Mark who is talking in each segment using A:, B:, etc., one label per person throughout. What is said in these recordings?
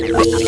A: ธุร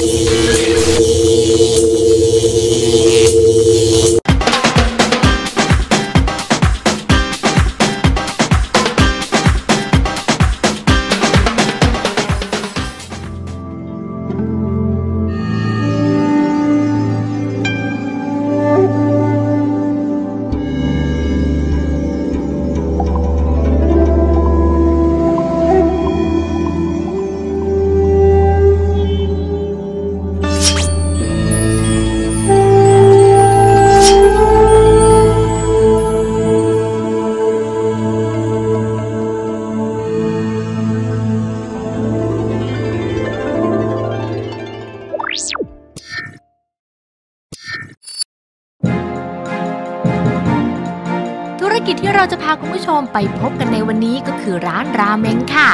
A: กิจที่เราจะพาคุณผู้ชมไปพบกันในวันนี้ก็คือร้านราเมงค่ะ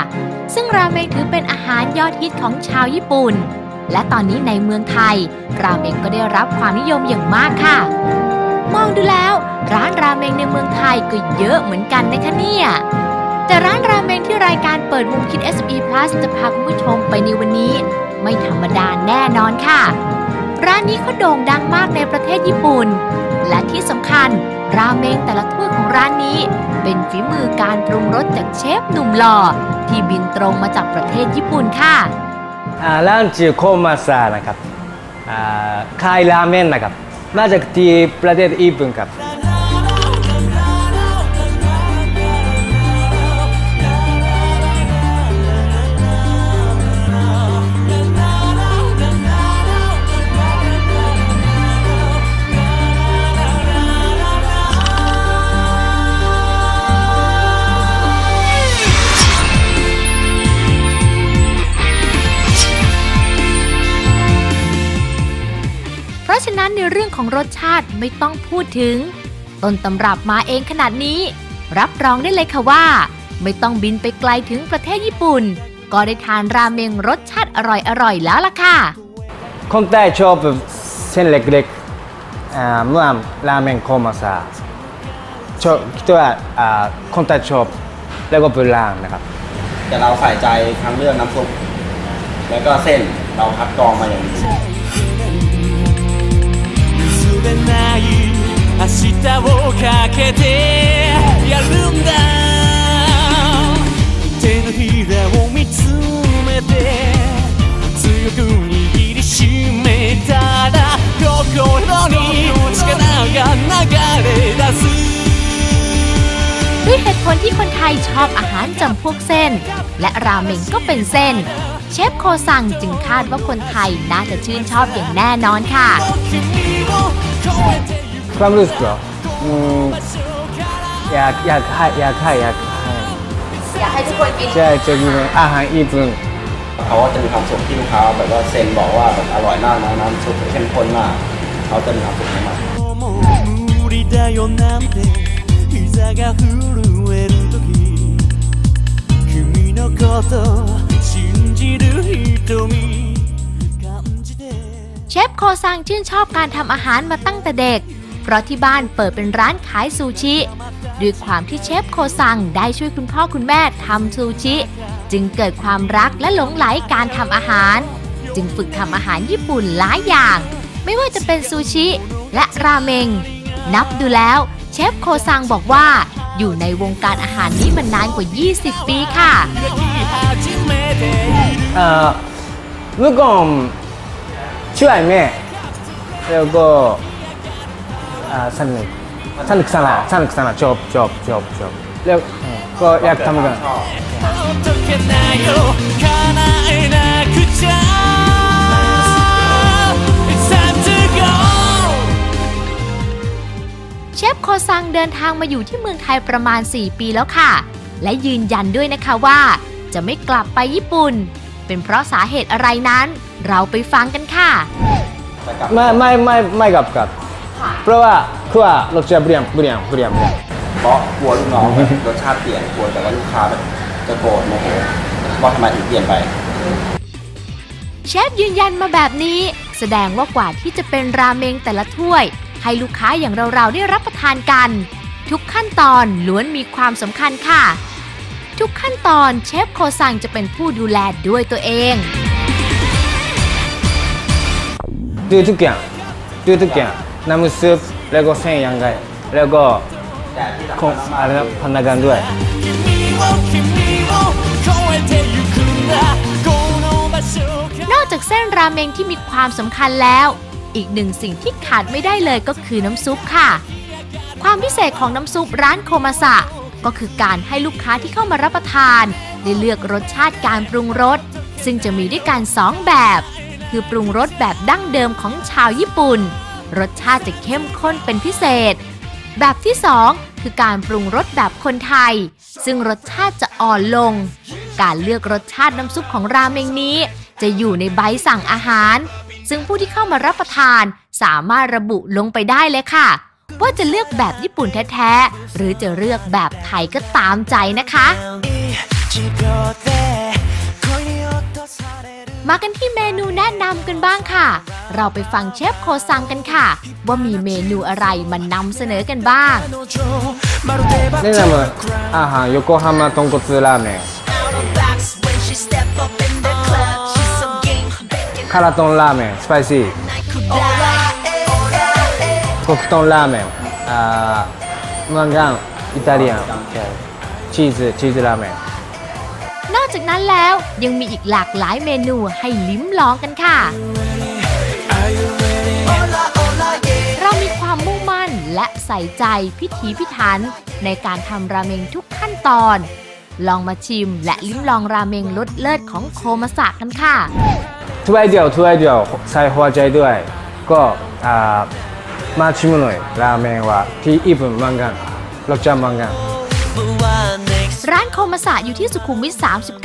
A: ซึ่งราเมงถือเป็นอาหารยอดฮิตของชาวญี่ปุ่น และตอนนี้ในเมืองไทย ราเมงก็ได้รับความนิยมอย่างมากค่ะ มองดูแล้ว ร้านราเมงในเมืองไทยก็เยอะเหมือนกันนะคะเนี่ยแต่ร้านราเมงที่รายการเปิดมุมคิด SME Plus จะพาคุณผู้ชมไปในวันนี้ ไม่ธรรมดาแน่นอนค่ะ ร้านนี้เขาโด่งดังมากในประเทศญี่ปุ่น และที่สำคัญ ราเมงแต่ละถ้วยของร้านนี้ เป็นฝีมือการปรุงรสจากเชฟหนุ่มหล่อที่บินตรงมาจากประเทศญี่ปุ่นค่ะ
B: อ่าร้านจิโคมาซานะครับอ่าขายราเมนนะครับมาจากที่ประเทศญี่ปุ่นครับ
A: เรื่องของรสชาติไม่ต้องพูดถึง ต้นตำรับมาเองขนาดนี้ รับรองได้เลยค่ะว่า ไม่ต้องบินไปไกลถึงประเทศญี่ปุ่น ก็ได้ทานราเมงรสชาติอร่อยๆแล้วล่ะค่ะ
B: คนใต้ชอบเส้นเล็กๆอ่าเมื่อราเมนโคมาซาชอบคิดว่าอ่าคนใต้ชอบแล้วก็เป็นรางนะครับ
C: แต่เราใส่ใจทั้งเรื่องน้ำซุปแล้วก็เส้นเราคัดกรองมาอย่างดี
D: 譲れない明日をかけてやるんだ手のひらを見つめて強く握りしめたら心に力が流れ出す
A: ด้วยเหตุผลที่คนไทยชอบอาหารจำพวกเส้น และราเมงก็เป็นเส้น เชฟโคซังจึงคาดว่าคนไทยน่าจะชื่นชอบอย่างแน่นอนค่ะ
D: 君を超えてゆく
B: ความรู้สึกเหรออืมอยากอยากให้อยากให้อยากให้
A: อยากให้ทุกคนกิน
B: ใช่จะมีอาหารญี่ปุ่น
C: เขาก็จะมีความสุขที่ลูกค้าแบบว่าเซ็นบอกว่าแบบอร่อยมากนะน้ำซุปเข้มข้นมาก เขาจะมีความสุขมาก
D: もう無理だよなんて膝が震える時君のこと信じる瞳感じて
A: เช ชฟโคซังชื่นชอบการทำอาหารมาตั้งแต่เด็ก เพราะที่บ้านเปิดเป็นร้านขายซูชิ ด้วยความที่เชฟโคซังได้ช่วยคุณพ่อคุณแม่ทำซูชิ จึงเกิดความรักและหลงไหลการทำอาหาร จึงฝึกทำอาหารญี่ปุ่นหลายอย่าง ไม่ว่าจะเป็นซูชิและราเมง นับดูแล้วเชฟโคซังบอกว่า อยู่ในวงการอาหารนี้มานานกว่า 20 ปีค่ะ
B: เอ่อเมื่อก่อน ช่วยแม่แล้วก็สนุกสนุกสนานสนุกสนานจบจบจบจบแล้วก็อยากทำกัน
A: เชฟโคซังเดินทางมาอยู่ที่เมืองไทยประมาณ 4 ปีแล้วค่ะ และยืนยันด้วยนะคะว่า จะไม่กลับไปญี่ปุ่น เป็นเพราะสาเหตุอะไรนั้น เราไปฟังกันค่ะ
C: แต่กลับ
B: ไม่ไม่ไม่ไม่กลับกลับ เพราะว่าคือว่ารสชาติเปลี่ยนเปลี่ยนเปลี่ยนเปลี่ยน
C: เพราะกลัวลูกน้องแบบรสชาติเปลี่ยนกลัวแต่ว่าลูกค้าแบบจะโกรธโมโหว่าทำไมถึงเปลี่ยนไป
A: เชฟยืนยันมาแบบนี้ แสดงว่ากว่าที่จะเป็นราเมงแต่ละถ้วย ให้ลูกค้าอย่างเราๆได้รับประทานกัน ทุกขั้นตอนล้วนมีความสำคัญค่ะ ทุกขั้นตอนเชฟโคซังจะเป็นผู้ดูแลด้วยตัวเอง
B: ดูทุกอย่างดูทุกอย่างน้ำซุปแล้วก็เส้นยังไงแล้วก็
C: อ
B: งอะไรนะพนักงานด้วย
A: นอกจากเส้นราเมงที่มีความสำคัญแล้ว อีกหนึ่งสิ่งที่ขาดไม่ได้เลยก็คือน้ำซุปค่ะ ความพิเศษของน้ำซุปร้านโคมาสะ ก็คือการให้ลูกค้าที่เข้ามารับประทาน ได้เลือกรสชาติการปรุงรส ซึ่งจะมีด้วยกัน 2 แบบ คือปรุงรสแบบดั้งเดิมของชาวญี่ปุ่น รสชาติจะเข้มข้นเป็นพิเศษ แบบที่ 2 คือการปรุงรสแบบคนไทย ซึ่งรสชาติจะอ่อนลง การเลือกรสชาติน้ำซุปของราเมงนี้ จะอยู่ในใบสั่งอาหาร ซึ่งผู้ที่เข้ามารับประทานสามารถระบุลงไปได้เลยค่ะ ว่าจะเลือกแบบญี่ปุ่นแท้ๆหรือจะเลือกแบบไทยก็ตามใจนะคะ มากันที่เมนูแนะนำกันบ้างค่ะ เราไปฟังเชฟโคซังกันค่ะ ว่ามีเมนูอะไรมานำเสนอกันบ้าง
D: 彼女まるでバ
B: แนะนำอาหารโยโกฮาม่า豚骨ラーメン
E: box when she step up in the club. She's so game, bacon
B: カラトンラーメンスパイシー
E: could die.
B: 黒トンラーメンあーマンガンイタリアンチーズチーズラーメン
A: นอกจากนั้นแล้วยังมีอีกหลากหลายเมนูให้ลิ้มลองกันค่ะ เรามีความมุ่งมั่นและใส่ใจพิถีพิถัน ในการทำราเมงทุกขั้นตอน ลองมาชิมและลิ้มลองราเมงรสเลิศของโคมาสะกันค่ะ
B: ทุกไอเดียวทุกไอเดียวใส่หัวใจด้วย ก็มาชิมหน่อยราเมงว่าที่ญี่ปุ่นมือนกันรสชาติมือนกัน
A: ร้านโคมาสะอยู่ที่สุขุมวิท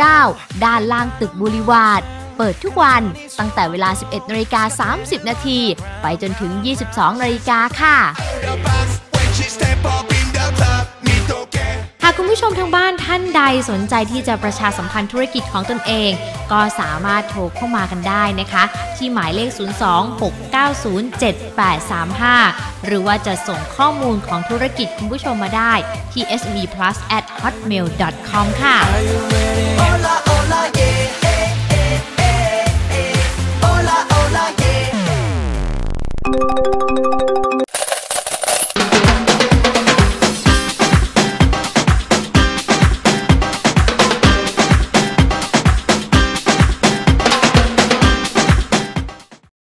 A: 39 ด้านล่างตึกบุริวาดเปิดทุกวันตั้งแต่เวลา 11นาฬิกา30 นาที ไปจนถึง 22นาฬิกาค่ะ คุณผู้ชมทางบ้านท่านใดสนใจที่จะประชาสัมพันธ์ธุรกิจของตนเอง ก็สามารถโทรเข้ามากันได้นะคะ ที่หมายเลข 026907835 หรือว่าจะส่งข้อมูลของธุรกิจคุณผู้ชมมาได้ที่ smeplus at hotmail com ค่ะ